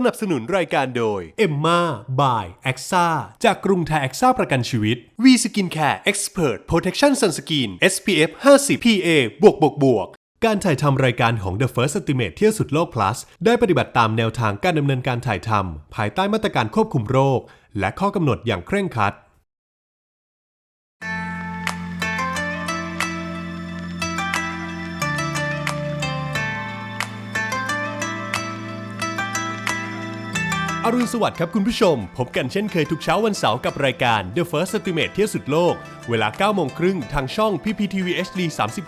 สนับสนุนรายการโดย e m m a by a x a จากกรุงไทย a x a ประกันชีวิต V Skin Care Expert Protection Sunscreen SPF 50 PA บวกบวกบวกการถ่ายทำรายการของ The First Estimate เที่ยวสุดโลก plus ได้ปฏิบัติตามแนวทางการดำเนินการถ่ายทำภายใต้มาตรการควบคุมโรค และข้อกำหนดอย่างเคร่งครัด อรุณสวัสดิ์ครับคุณผู้ชม พบกันเช่นเคยทุกเช้าวันเสาร์กับรายการ The First Estimate เที่ยวสุดโลก เวลา9โมงครึ่งทางช่อง PPTV HD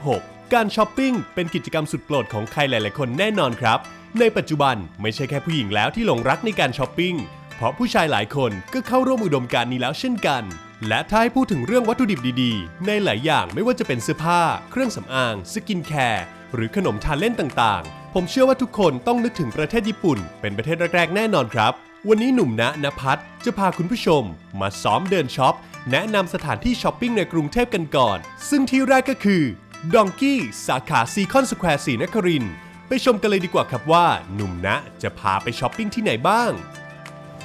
36 การช้อปปิ้งเป็นกิจกรรมสุดโปรดของใครหลาย ๆ คนแน่นอนครับ ในปัจจุบันไม่ใช่แค่ผู้หญิงแล้วที่หลงรักในการช้อปปิ้ง เพราะผู้ชายหลายคนก็เข้าร่วมอุดมการณ์นี้แล้วเช่นกัน และถ้าให้พูดถึงเรื่องวัตถุดิบดีๆ ในหลายอย่างไม่ว่าจะเป็นเสื้อผ้า เครื่องสำอาง สกินแคร์หรือขนมทานเล่นต่าง ๆ ผมเชื่อว่าทุกคนต้องนึกถึงประเทศญี่ปุ่น เป็นประเทศแรก ๆ แน่นอนครับ วันนี้หนุ่มณนภัทรจะพาคุณผู้ชม มาซ้อมเดินช็อป แนะนำสถานที่ช้อปปิ้งในกรุงเทพกันก่อน ซึ่งที่แรกก็คือดองกี้สาขาซีคอนสแควร์สีนครินไปชมกันเลยดีกว่าครับว่า หนุ่มณจะพาไปช้อปปิ้งที่ไหนบ้าง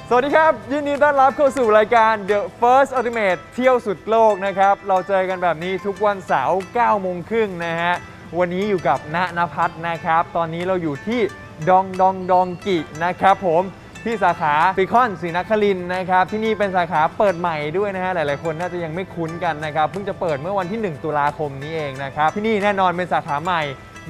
สวัสดีครับ ยินดีต้อนรับเข้าสู่รายการ The First Ultimate เที่ยวสุดโลกนะครับ เราเจอกันแบบนี้ทุกวันเสาร์9โมงครึ่งนะฮะ วันนี้อยู่กับณนภัทรนะครับ ตอนนี้เราอยู่ที่ดองดองดองกินะครับผม ที่สาขาฟิคอนศรีนครินทร์นะครับที่นี่เป็นสาขาเปิดใหม่ด้วยนะฮะหลาย ๆ คนน่าจะยังไม่คุ้นกันนะครับเพิ่งจะเปิดเมื่อวันที่ 1 ตุลาคมนี้เองนะครับที่นี่แน่นอนเป็นสาขาใหม่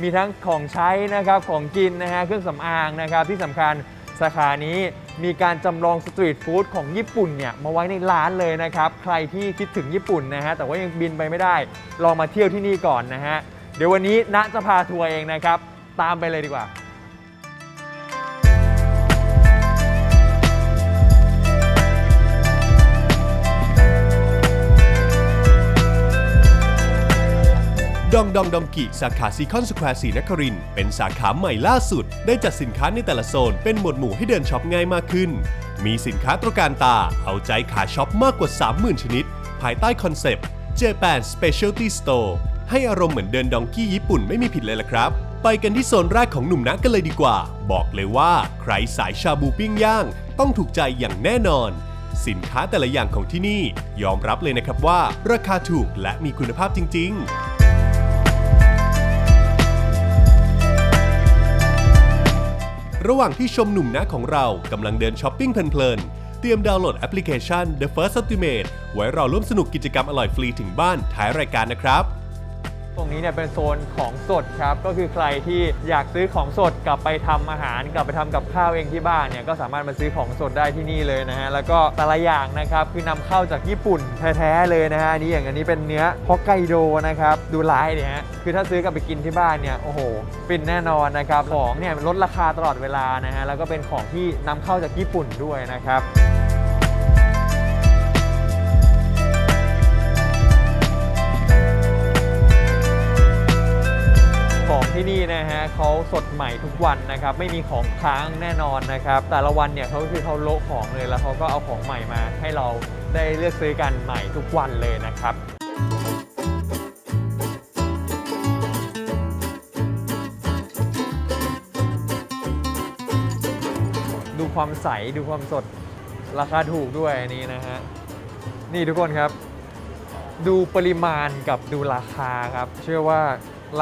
มีทั้งของใช้นะครับของกินนะฮะเครื่องสำอางนะครับที่สำคัญสาขานี้มีการจำลองสตรีทฟู้ดของญี่ปุ่นเนี่ยมาไว้ในร้านเลยนะครับ ใครที่คิดถึงญี่ปุ่นนะฮะแต่ว่ายังบินไปไม่ได้ ลองมาเที่ยวที่นี่ก่อนนะฮะเดี๋ยววันนี้ณจะพาทัวร์เองนะครับ ตามไปเลยดีกว่า ดองดองดองกิสาขาซีคอนสแควร์สีนครินเป็นสาขาใหม่ล่าสุด ได้จัดสินค้าในแต่ละโซน เป็นหมวดหมู่ให้เดินช็อปง่ายมากขึ้น มีสินค้าตระการตา เอาใจขาช็อปมากกว่า 30,000 ชนิด ภายใต้คอนเซปต์ Japan Specialty Store ให้อารมณ์เหมือนเดินดองกี้ญี่ปุ่นไม่มีผิดเลยล่ะครับ ไปกันที่โซนแรกของหนุ่มนะกันเลยดีกว่า บอกเลยว่าใครสายชาบูปิ้งย่าง ต้องถูกใจอย่างแน่นอนสินค้าแต่ละอย่างของที่นี่ ยอมรับเลยนะครับว่า ราคาถูกและมีคุณภาพจริง ๆ ระหว่างที่ชมหนุ่มนะของเรากำลังเดินช้อปปิ้งเพลินๆ เตรียมดาวน์โหลดแอปพลิเคชัน The First Ultimate ไว้รอร่วมสนุกกิจกรรมอร่อยฟรีถึงบ้านท้ายรายการนะครับ ตรงนี้เนี่ยเป็นโซนของสดครับ ก็คือใครที่อยากซื้อของสดกลับไปทำอาหาร กลับไปทำกับข้าวเองที่บ้านเนี่ยก็สามารถมาซื้อของสดได้ที่นี่เลยนะฮะแล้วก็แต่ละอย่างนะครับคือนำเข้าจากญี่ปุ่นแท้ๆเลยนะฮะอันนี้อย่างอันนี้เป็นเนื้อฮอกไกโดนะครับดูลายเนี่ยฮะคือถ้าซื้อกลับไปกินที่บ้านเนี่ยโอ้โหฟินแน่นอนนะครับของเนี่ยลดราคาตลอดเวลานะฮะแล้วก็เป็นของที่นำเข้าจากญี่ปุ่นด้วยนะครับ ที่นี่นะฮะเขาสดใหม่ทุกวันนะครับ ไม่มีของค้างแน่นอนนะครับ แต่ละวันเนี่ยเขาคือเขาโละของเลยแล้วเขาก็เอาของใหม่มา ให้เราได้เลือกซื้อกันใหม่ทุกวันเลยนะครับดูความใสดูความสดราคาถูกด้วยอันนี้นะฮะ นี่ทุกคนครับ ดูปริมาณกับดูราคาครับ เชื่อว่า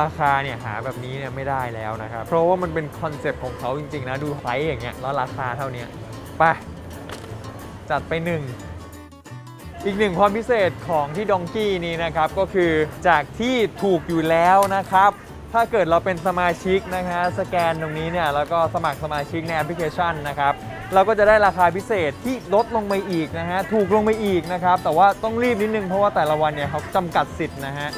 ราคาเนี่ยหาแบบนี้เนี่ยไม่ได้แล้วนะครับ เพราะว่ามันเป็นคอนเซปต์ของเขาจริงๆนะ ดูไซส์อย่างเงี้ยแล้วราคาเท่านี้ไปจัดไปหนึ่งอีกหนึ่งความพิเศษของที่ดองกี้นี้นะครับ ก็คือจากที่ถูกอยู่แล้วนะครับ ถ้าเกิดเราเป็นสมาชิกนะฮะสแกนตรงนี้เนี่ยแล้วก็สมัครสมาชิกในแอปพลิเคชันนะครับ เราก็จะได้ราคาพิเศษที่ลดลงไปอีกนะฮะถูกลงไปอีกนะครับ แต่ว่าต้องรีบนิดนึงเพราะว่าแต่ละวันเนี่ยเขาจำกัดสิทธิ์นะฮะ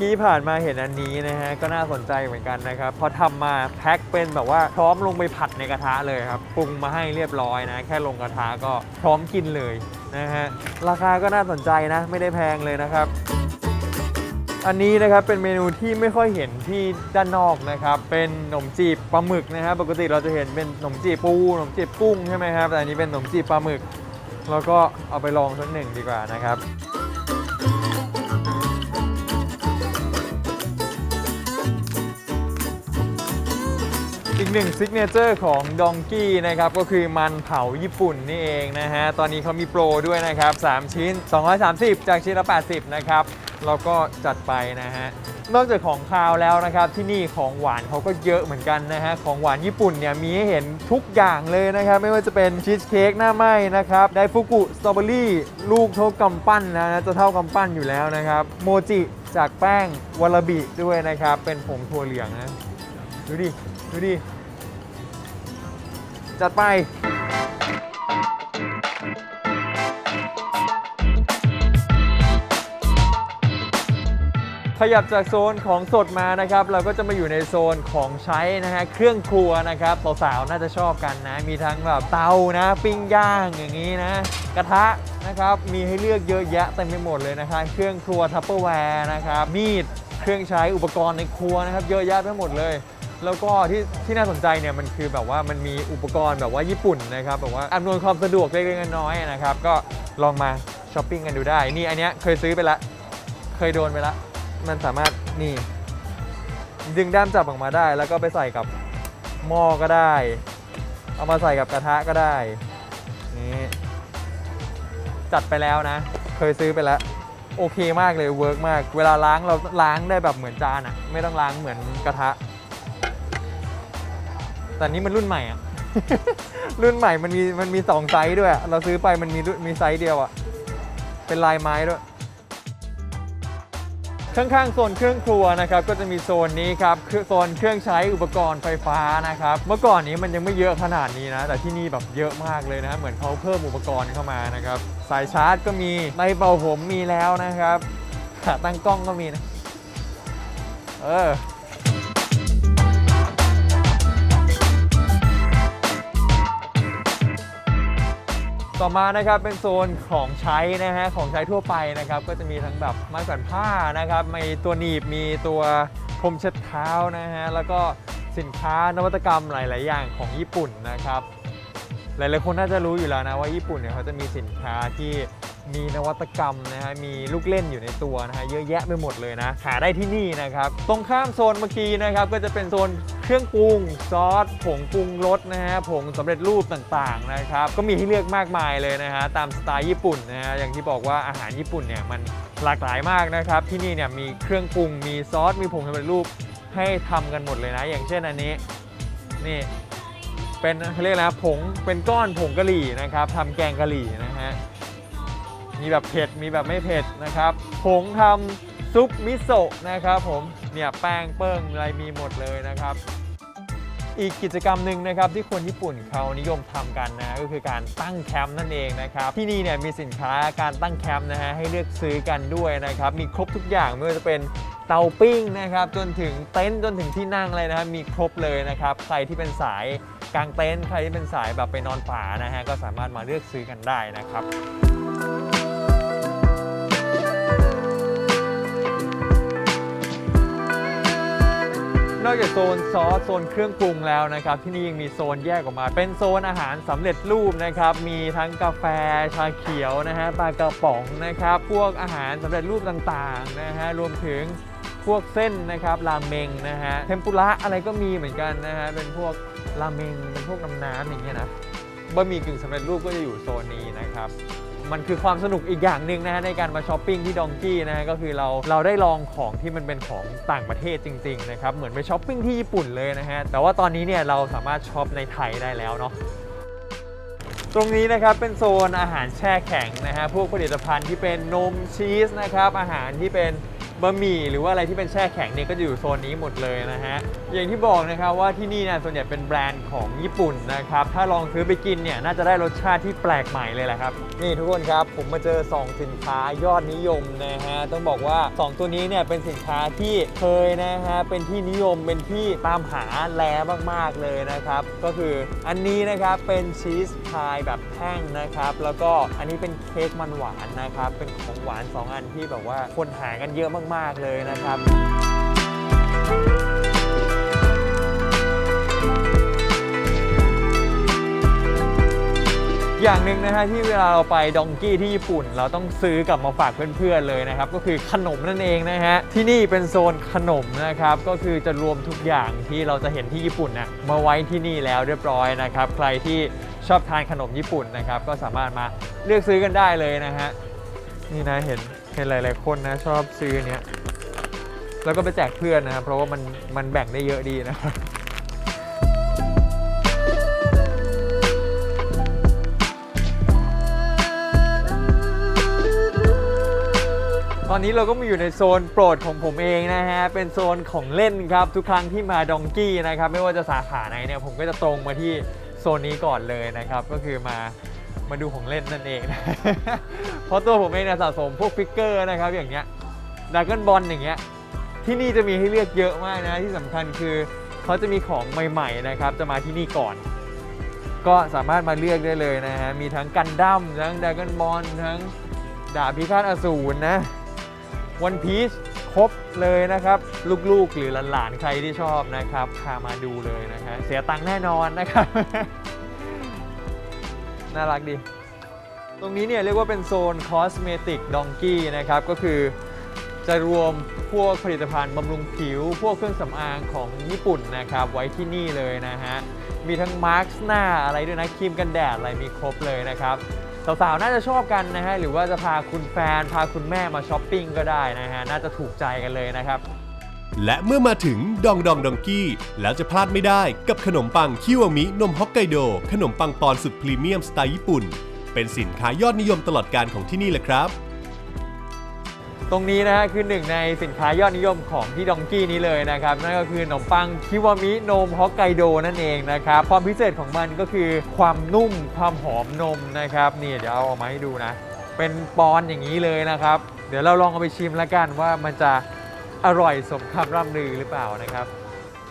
กี้ผ่านมาเห็นอันนี้นะฮะก็น่าสนใจเหมือนกันนะครับพอทำมาแพ็คเป็นแบบว่าพร้อมลงไปผัดในกระทะเลยครับปรุงมาให้เรียบร้อยนะ แค่ลงกระทะก็พร้อมกินเลยนะฮะราคาก็น่าสนใจนะไม่ได้แพงเลยนะครับ อันนี้นะครับเป็นเมนูที่ไม่ค่อยเห็นที่ด้านนอกนะครับ เป็นขนมจีบปลาหมึกนะครับปกติเราจะเห็นเป็นขนมจีบปูขนมจีบกุ้งใช่ไหมครับแต่อันนี้เป็นขนมจีบปลาหมึก แล้วก็เอาไปลองสักหนึ่งดีกว่านะครับ กหนึ่งซิกเนเจอร์ของดองกี้นะครับก็คือมันเผาญี่ปุ่นนี่เองนะฮะ ตอนนี้เขามีโปรด้วยนะครับ 3 ชิ้น 230 จากชิ้นละ 80 นะครับเราก็จัดไปนะฮะ นอกจากของคาวแล้วนะครับ ที่นี่ของหวานเขาก็เยอะเหมือนกันนะฮะ ของหวานญี่ปุ่นเนี่ยมีให้เห็นทุกอย่างเลยนะครับ ไม่ว่าจะเป็นชีสเค้กหน้าไหม้นะครับ ไดฟุกุสตรอเบอรี่ลูกเท่ากำปั้นนะ จะเท่ากำปั้นอยู่แล้วนะครับ โมจิจากแป้งวาลาบิด้วยนะครับ เป็นผงถั่วเหลืองนะ ดูดิ ดูดิ จัดไป ขยับจากโซนของสดมานะครับ เราก็จะมาอยู่ในโซนของใช้นะฮะเครื่องครัวนะครับสาวๆน่าจะชอบกันนะ มีทั้งแบบเตานะ ปิ้งย่างอย่างนี้นะ กระทะนะครับ มีให้เลือกเยอะแยะเต็มไปหมดเลยนะครับเครื่องครัวทัพเปอร์แวร์นะครับมีดเครื่องใช้อุปกรณ์ในครัวนะครับ เยอะแยะไปหมดเลย แล้วก็ที่ที่น่าสนใจเนี่ยมันคือแบบว่ามันมีอุปกรณ์แบบว่าญี่ปุ่นนะครับแบบว่าอำนวยความสะดวกเล็กๆน้อยๆนะครับก็ลองมาช้อปปิ้งกันดูได้ นี่อันเนี้ยเคยซื้อไปละ เคยโดนไปละ มันสามารถนี่ ดึงด้ามจับออกมาได้ แล้วก็ไปใส่กับหม้อก็ได้ เอามาใส่กับกระทะก็ได้นี่จัดไปแล้วนะ เคยซื้อไปแล้วโอเคมากเลยเวิร์กมาก เวลาล้างเราล้างได้แบบเหมือนจานอะไม่ต้องล้างเหมือนกระทะ แต่นี่มันรุ่นใหม่อะรุ่นใหม่มันมีมันมีสองไซส์ด้วย เราซื้อไปมันมีมีไซส์เดียวอะเป็นลายไม้ด้วย ข้างๆโซนเครื่องครัวนะครับ ก็จะมีโซนนี้ครับคือโซนเครื่องใช้อุปกรณ์ไฟฟ้านะครับ เมื่อก่อนนี้มันยังไม่เยอะขนาดนี้นะ แต่ที่นี่แบบเยอะมากเลยนะ เหมือนเขาเพิ่มอุปกรณ์เข้ามานะครับ สายชาร์จก็มีไดเป่าผมมีแล้วนะครับขาตั้งกล้องก็มีนะ เออ ต่อมานะครับเป็นโซนของใช้นะฮะของใช้ทั่วไปนะครับก็จะมีทั้งแบบไม้แขวนผ้านะครับมีตัวหนีบมีตัวพรมเช็ดเท้านะฮะแล้วก็สินค้านวัตกรรมหลาย ๆ อย่างของญี่ปุ่นนะครับ หลาย ๆ คนน่าจะรู้อยู่แล้วนะว่าญี่ปุ่นเนี่ยเขาจะมีสินค้าที่ มีนวัตกรรมนะฮะมีลูกเล่นอยู่ในตัวนะฮะเยอะแยะไปหมดเลยนะหาได้ที่นี่นะครับ ตรงข้ามโซนเมื่อกี้นะครับก็จะเป็นโซนเครื่องปรุงซอสผงปรุงรสนะฮะผงสำเร็จรูปต่างๆนะครับก็มีให้เลือกมากมายเลยนะฮะตามสไตล์ญี่ปุ่นนะฮะอย่างที่บอกว่าอาหารญี่ปุ่นเนี่ยมันหลากหลายมากนะครับที่นี่เนี่ยมีเครื่องปรุงมีซอสมีผงสำเร็จรูปให้ทำกันหมดเลยนะ อย่างเช่นอันนี้นี่เป็นเขาเรียกนะผงเป็นก้อนผงกะหรี่นะครับทำแกงกะหรี่นะฮะ มีแบบเผ็ดมีแบบไม่เผ็ดนะครับผงทำซุปมิโซะนะครับผมเนี่ยแป้งเปิ้งอะไรมีหมดเลยนะครับ อีกกิจกรรมหนึ่งนะครับที่คนญี่ปุ่นเขานิยมทำกันนะก็คือการตั้งแคมป์นั่นเองนะครับที่นี่เนี่ยมีสินค้าการตั้งแคมป์นะฮะให้เลือกซื้อกันด้วยนะครับมีครบทุกอย่างไม่ว่าจะเป็นเตาปิ้งนะครับจนถึงเต็นท์จนถึงที่นั่งเลยนะครับมีครบเลยนะครับใครที่เป็นสายกางเต็นท์ใครที่เป็นสายแบบไปนอนป่านะฮะก็สามารถมาเลือกซื้อกันได้นะครับ อกจากโซนซอสโซนเครื่องปรุงแล้วนะครับ ที่นี่ยังมีโซนแยกออกมา เป็นโซนอาหารสำเร็จรูปนะครับ มีทั้งกาแฟชาเขียวนะฮะปลากระป๋องนะครับ พวกอาหารสำเร็จรูปต่างๆนะฮะรวมถึงพวกเส้นนะครับราเมงนะฮะเทมปุระอะไรก็มีเหมือนกันนะฮะเป็นพวกราเมงเป็นพวกน้ำน้ำๆอย่างเงี้ยนะบะหมี่กึ่งสำเร็จรูปก็จะอยู่โซนนี้นะครับ มันคือความสนุกอีกอย่างหนึ่งนะฮะในการมาช้อปปิ้งที่ดองกี้นะฮะก็คือเราเราได้ลองของที่มันเป็นของต่างประเทศจริงๆนะครับเหมือนไปช้อปปิ้งที่ญี่ปุ่นเลยนะฮะแต่ว่าตอนนี้เนี่ยเราสามารถช็อปในไทยได้แล้วเนาะตรงนี้นะครับเป็นโซนอาหารแช่แข็งนะฮะพวกผลิตภัณฑ์ที่เป็นนมชีสนะครับอาหารที่เป็น บะหมี่หรือว่าอะไรที่เป็นแช่แข็งเนี่ยก็จะอยู่โซนนี้หมดเลยนะฮะ อย่างที่บอกนะครับว่าที่นี่นี่ยส่วนใหญ่เป็นแบรนด์ของญี่ปุ่นนะครับ ถ้าลองซื้อไปกินเนี่ยน่าจะได้รสชาติที่แปลกใหม่เลยแหละครับ นี่ทุกคนครับผมมาเจอ 2 สินค้ายอดนิยมนะฮะ ต้องบอกว่า 2 ตัวนี้เนี่ยเป็นสินค้าที่เคยนะฮะเป็นที่นิยมเป็นที่ตามหาแล้มากๆเลยนะครับ ก็คืออันนี้นะครับเป็นชีสพายแบบแท่งนะครับแล้วก็อันนี้เป็นเค้กมันหวานนะครับเป็นของหวาน 2 อันที่แบบว่าคนหากันเยอะมากๆ เลยนะครับ อย่างหนึ่งนะฮะที่เวลาเราไปดองกี้ที่ญี่ปุ่น เราต้องซื้อกลับมาฝากเพื่อน ๆ เลยนะครับ ก็คือขนมนั่นเองนะฮะ ที่นี่เป็นโซนขนมนะครับ ก็คือจะรวมทุกอย่างที่เราจะเห็นที่ญี่ปุ่นนะมาไว้ที่นี่แล้วเรียบร้อยนะครับ ใครที่ชอบทานขนมญี่ปุ่นนะครับ ก็สามารถมาเลือกซื้อกันได้เลยนะฮะนี่นะเห็น เห็นหลาย ๆ คนนะชอบซื้ออนเนี้ย แล้วก็ไปแจกเพื่อนนะครับเพราะว่ามันมันแบ่งได้เยอะดีนะครับตอนนี้เราก็มาอยู่ในโซนโปรดของผมเองนะฮะ เป็นโซนของเล่นครับ ทุกครั้งที่มาดองกี้นะครับ ไม่ว่าจะสาขาไหนเนี่ย ผมก็จะตรงมาที่โซนนี้ก่อนเลยนะครับ ก็คือมา มาดูของเล่นนั่นเองนะ เพราะตัวผมเองเนี่ยสะสมพวกฟิกเกอร์นะครับอย่างเงี้ยดากอนบอลอย่างเงี้ยที่นี่จะมีให้เลือกเยอะมากนะที่สำคัญคือเขาจะมีของใหม่ๆนะครับจะมาที่นี่ก่อน ก็สามารถมาเลือกได้เลยนะฮะมีทั้งกันดั้มทั้งดากอนบอลทั้งดาบพิฆาตอสูรนะวันพีซครบเลยนะครับ ลูกๆหรือหลานๆใครที่ชอบนะครับพามาดูเลยนะฮะเสียตังค์แน่นอนนะครับ น่ารักดี ตรงนี้เนี่ยเรียกว่าเป็นโซนคอสเมติกดองกี้นะครับ ก็คือจะรวมพวกผลิตภัณฑ์บำรุงผิว พวกเครื่องสำอางของญี่ปุ่นนะครับ ไว้ที่นี่เลยนะฮะ มีทั้งมาร์คหน้าอะไรด้วยนะครีมกันแดดอะไรมีครบเลยนะครับสาวๆ น่าจะชอบกันนะฮะ หรือว่าจะพาคุณแฟน พาคุณแม่มาช้อปปิ้งก็ได้นะฮะ น่าจะถูกใจกันเลยนะครับ และเมื่อมาถึงดองดองดองกี้ แล้วจะพลาดไม่ได้กับขนมปังคิวามินมฮอกไกโด ขนมปังปอนสุดพรีเมียมสไตล์ญี่ปุ่น เป็นสินค้ายอดนิยมตลอดการของที่นี่แหละครับ ตรงนี้นะฮะคือหนึ่งในสินค้ายอดนิยมของที่ดองกี้นี้เลยนะครับ นั่นก็คือขนมปังคิวามินมฮอกไกโดนั่นเองนะครับความพิเศษของมันก็คือความนุ่มความหอมนมนะครับนี่เดี๋ยวเอาออกมาให้ดูนะ เป็นปอนอย่างนี้เลยนะครับ เดี๋ยวเราลองเอาไปชิมแล้วกันว่ามันจะ อร่อยสมคำร่ำลือหรือเปล่านะครับ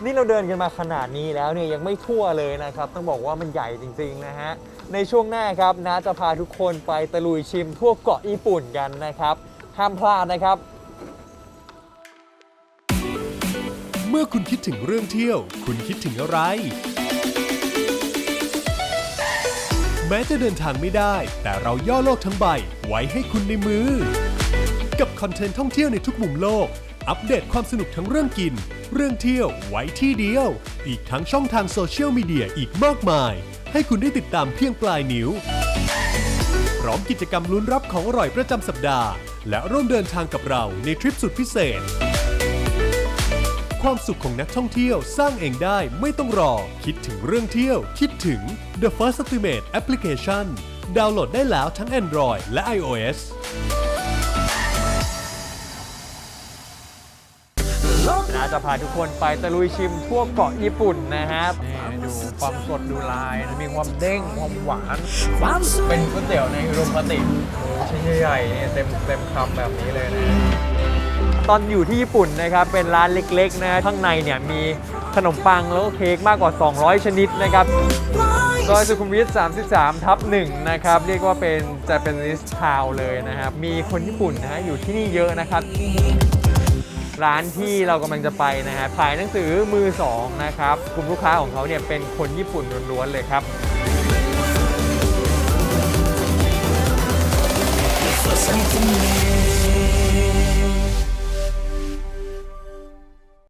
นี่เราเดินกันมาขนาดนี้แล้วเนี่ยยังไม่ทั่วเลยนะครับ ต้องบอกว่ามันใหญ่จริง ๆ นะฮะ ในช่วงหน้าครับน้าจะพาทุกคนไปตะลุยชิมทั่วเกาะญี่ปุ่นกันนะครับ ห้ามพลาดนะครับ เมื่อคุณคิดถึงเรื่องเที่ยว คุณคิดถึงอะไร แม้จะเดินทางไม่ได้ แต่เราย่อโลกทั้งใบ ไว้ให้คุณในมือ กับคอนเทนต์ท่องเที่ยวในทุกมุมโลก อัปเดตความสนุกทั้งเรื่องกิน เรื่องเที่ยวไว้ที่เดียว อีกทั้งช่องทางโซเชียลมีเดียอีกมากมาย ให้คุณได้ติดตามเพียงปลายนิ้ว พร้อมกิจกรรมลุ้นรับของอร่อยประจำสัปดาห์ และร่วมเดินทางกับเราในทริปสุดพิเศษ ความสุขของนักท่องเที่ยวสร้างเองได้ไม่ต้องรอ คิดถึงเรื่องเที่ยว คิดถึง The First Estimate Application ดาวน์โหลดได้แล้วทั้ง Android และ iOS จะพาทุกคนไปตะลุยชิมทั่วเกาะญี่ปุ่นนะครับนี่ดูความสดดูลาย มีความเด้งความหวานความเป็นก๋วยเตี๋ยวในรงพติโอ้ชิ้นใหญ่ๆเนี่ยเต็มเต็มคำแบบนี้เลยนะตอนอยู่ที่ญี่ปุ่นนะครับเป็นร้านเล็กๆนะข้างในเนี่ยมีขนมปังแล้วก็เค้กมากกว่า 200 ชนิดนะครับซอยสุขุมวิท 33 ทับ1นะครับ เรียกว่าเป็น Japanese Town เลยนะครับ มีคนญี่ปุ่นนะฮะอยู่ที่นี่เยอะนะครับ ร้านที่เรากำลังจะไปนะฮะขายหนังสือมือสองนะครับกลุ่มลูกค้าของเขาเนี่ยเป็นคนญี่ปุ่นล้วนๆเลยครับ